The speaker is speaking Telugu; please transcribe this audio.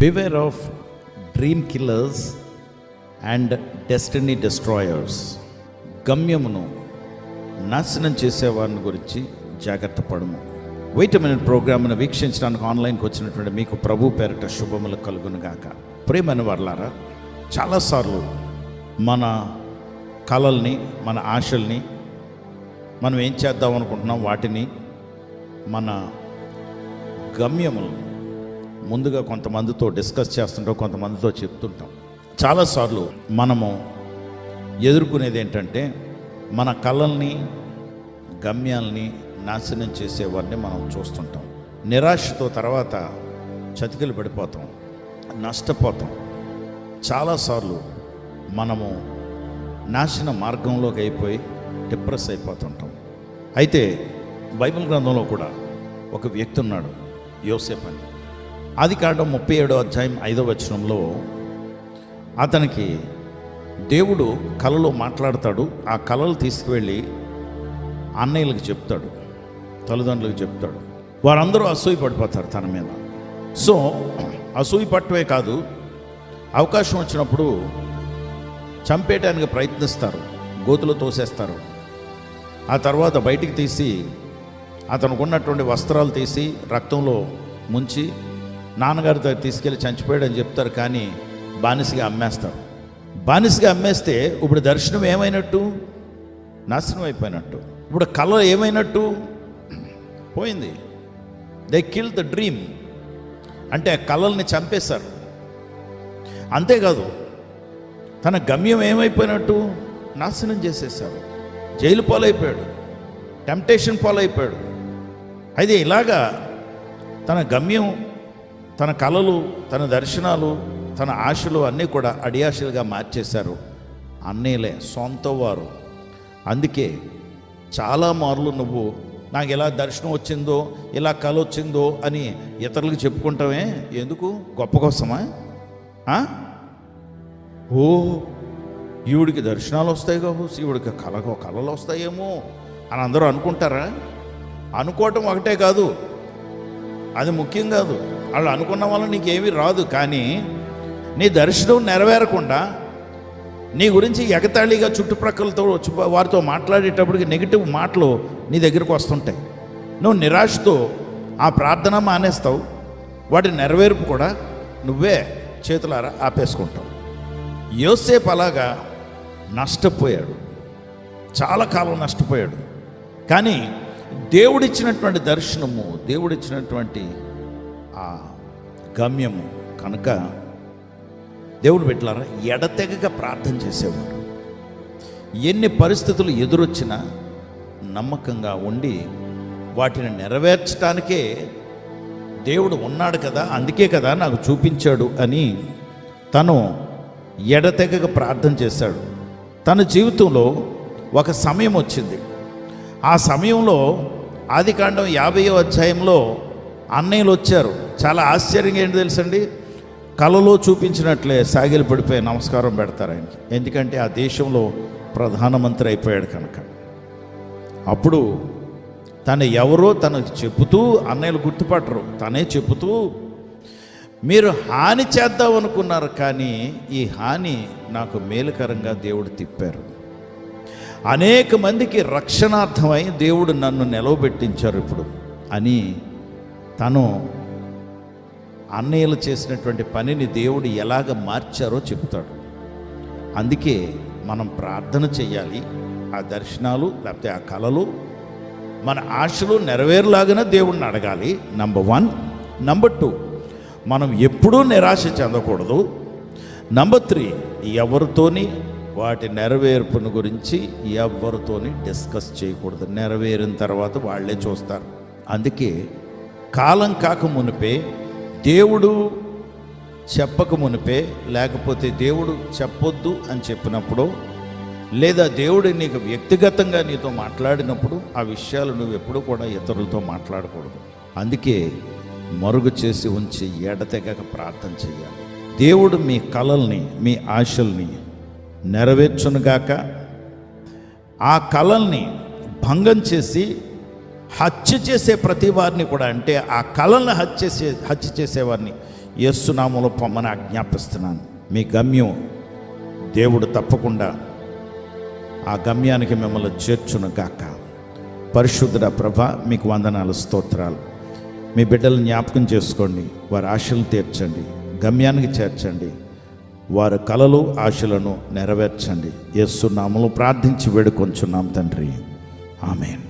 Beware of dream killers and destiny destroyers గమ్యమును నాశనం చేసేవారిని గురించి జాగ్రత్త పడము. వెయిట్ మినిట్ ప్రోగ్రామ్ను వీక్షించడానికి ఆన్లైన్కి వచ్చినటువంటి మీకు ప్రభు పేరిట శుభములు కలుగును గాక. ప్రేమని వర్లారా చాలాసార్లు మన కళల్ని మన ఆశల్ని మనం ఏం చేద్దాం అనుకుంటున్నాం వాటిని మన గమ్యములు ముందుగా కొంతమందితో డిస్కస్ చేస్తుంటాం కొంతమందితో చెప్తుంటాం. చాలాసార్లు మనము ఎదుర్కొనేది ఏంటంటే మన కళల్ని గమ్యాల్ని నాశనం చేసేవారిని మనం చూస్తుంటాం. నిరాశతో తర్వాత చతికిలు పడిపోతాం నష్టపోతాం. చాలాసార్లు మనము నాశన మార్గంలోకి అయిపోయి డిప్రెస్ అయిపోతుంటాం. అయితే బైబిల్ గ్రంథంలో కూడా ఒక వ్యక్తి ఉన్నాడు యోసేఫ్ అని. అది కాండం ముప్పై ఏడో అధ్యాయం ఐదో వచనంలో అతనికి దేవుడు కలలో మాట్లాడతాడు ఆ కళలు తీసుకువెళ్ళి అన్నయ్యలకు చెప్తాడు తల్లిదండ్రులకు చెప్తాడు. వారందరూ అసూయ పడిపోతారు తన మీద. సో అసూయ పట్టవే కాదు అవకాశం వచ్చినప్పుడు చంపేయడానికి ప్రయత్నిస్తారు గోతులో తోసేస్తారు. ఆ తర్వాత బయటికి తీసి అతనుకున్నటువంటి వస్త్రాలు తీసి రక్తంలో ముంచి నాన్నగారితో తీసుకెళ్ళి తీసుకెళ్ళి అని చెప్తారు కానీ బానిసగా అమ్మేస్తారు. బానిసగా అమ్మేస్తే ఇప్పుడు దర్శనం ఏమైనట్టు? నాశనం అయిపోయినట్టు. ఇప్పుడు కళ ఏమైనట్టు? పోయింది. దే కిల్ ద డ్రీమ్ అంటే ఆ కళల్ని చంపేశారు. అంతేకాదు తన గమ్యం ఏమైపోయినట్టు? నాశనం చేసేసారు జైలు పాలైపోయాడు. టెంప్టేషన్ పాలైపోయాడు. అయితే ఇలాగా తన గమ్యం తన కళలు తన దర్శనాలు తన ఆశలు అన్నీ కూడా అడియాశలుగా మార్చేశారు. అన్నీలే సొంత వారు అందుకే చాలా మార్లు నువ్వు నాకు ఎలా దర్శనం వచ్చిందో ఇలా కళ వచ్చిందో అని ఇతరులకు చెప్పుకుంటామే? ఎందుకు? గొప్ప కోసమా? ఓ ఈవిడికి దర్శనాలు వస్తాయి కావచ్చు ఈవిడికి కళ కళలు వస్తాయేమో అని అందరూ అనుకుంటారా? అనుకోవటం ఒకటే కాదు. అది ముఖ్యం కాదు. వాళ్ళు అనుకున్న వల్ల నీకేమీ రాదు కానీ నీ దర్శనం నెరవేరకుండా నీ గురించి ఎగతాళిగా చుట్టుప్రక్కలతో వారితో మాట్లాడేటప్పటికి నెగిటివ్ మాటలు నీ దగ్గరకు వస్తుంటాయి. నువ్వు నిరాశతో ఆ ప్రార్థన మానేస్తావు వాటి నెరవేర్పు కూడా నువ్వే చేతులారా ఆపేసుకుంటావు. యోసేపు అలాగా నష్టపోయాడు. చాలా కాలం నష్టపోయాడు. కానీ దేవుడిచ్చినటువంటి దర్శనము దేవుడిచ్చినటువంటి ఆ గమ్యము కనుక దేవుడు పెట్టారా ఎడతెగక ప్రార్థన చేసేవాడు. ఎన్ని పరిస్థితులు ఎదురొచ్చినా నమ్మకంగా ఉండి వాటిని నెరవేర్చడానికే దేవుడు ఉన్నాడు కదా అందుకే కదా నాకు చూపించాడు అని తను ఎడతెగక ప్రార్థన చేశాడు. తన జీవితంలో ఒక సమయం వచ్చింది. ఆ సమయంలో ఆదికాండం యాభై అధ్యాయంలో అన్నయ్యలు వచ్చారు. చాలా ఆశ్చర్యంగా ఏంటి తెలుసండి? కలలో చూపించినట్లే సాగిలి పడిపోయి నమస్కారం పెడతారు ఆయనకి. ఎందుకంటే ఆ దేశంలో ప్రధానమంత్రి అయిపోయాడు కనుక. అప్పుడు తను ఎవరో తనకు చెబుతూ అన్నయ్యలు గుర్తుపట్టరు. తనే చెబుతూ మీరు హాని చేద్దాం అనుకున్నారు కానీ ఈ హాని నాకు మేలుకరంగా దేవుడు తిప్పారు. అనేక మందికి రక్షణార్థమై దేవుడు నన్ను నిలవబెట్టించారు ఇప్పుడు అని తను అన్నయ్యలు చేసినటువంటి పనిని దేవుడు ఎలాగ మార్చారో చెప్తాడు. అందుకే మనం ప్రార్థన చేయాలి. ఆ దర్శనాలు లేకపోతే ఆ కళలు మన ఆశలు నెరవేరులాగానే దేవుణ్ణి అడగాలి. నంబర్ వన్ నంబర్ టూ మనం ఎప్పుడూ నిరాశ చెందకూడదు. నంబర్ త్రీ ఎవరితోని వాటి నెరవేర్పును గురించి ఎవరితోని డిస్కస్ చేయకూడదు. నెరవేరిన తర్వాత వాళ్ళే చూస్తారు. అందుకే కాలం కాక మునిపే దేవుడు చెప్పక మునిపే లేకపోతే దేవుడు చెప్పొద్దు అని చెప్పినప్పుడు లేదా దేవుడు నీకు వ్యక్తిగతంగా నీతో మాట్లాడినప్పుడు ఆ విషయాలు నువ్వు ఎప్పుడూ కూడా ఇతరులతో మాట్లాడకూడదు. అందుకే మరుగు చేసి ఉంచి ఎడతెగక ప్రార్థన చేయాలి. దేవుడు మీ కలల్ని మీ ఆశల్ని నెరవేర్చునుగాక ఆ కళల్ని భంగం చేసి హత్య చేసే ప్రతి వారిని కూడా అంటే ఆ కళలను హత్య చేసే హత్య చేసేవారిని యేసునామలో పొమ్మని ఆజ్ఞాపిస్తున్నాను. మీ గమ్యం దేవుడు తప్పకుండా ఆ గమ్యానికి మిమ్మల్ని చేర్చును గాక. పరిశుద్ధుడ ప్రభ మీకు వందనాలు స్తోత్రాలు. మీ బిడ్డలను జ్ఞాపకం చేసుకోండి వారి ఆశలు తీర్చండి గమ్యానికి చేర్చండి వారి కలలు ఆశలను నెరవేర్చండి. యేసు ప్రార్థించి వేడుకొంచున్నాం తండ్రి. ఆమెన్.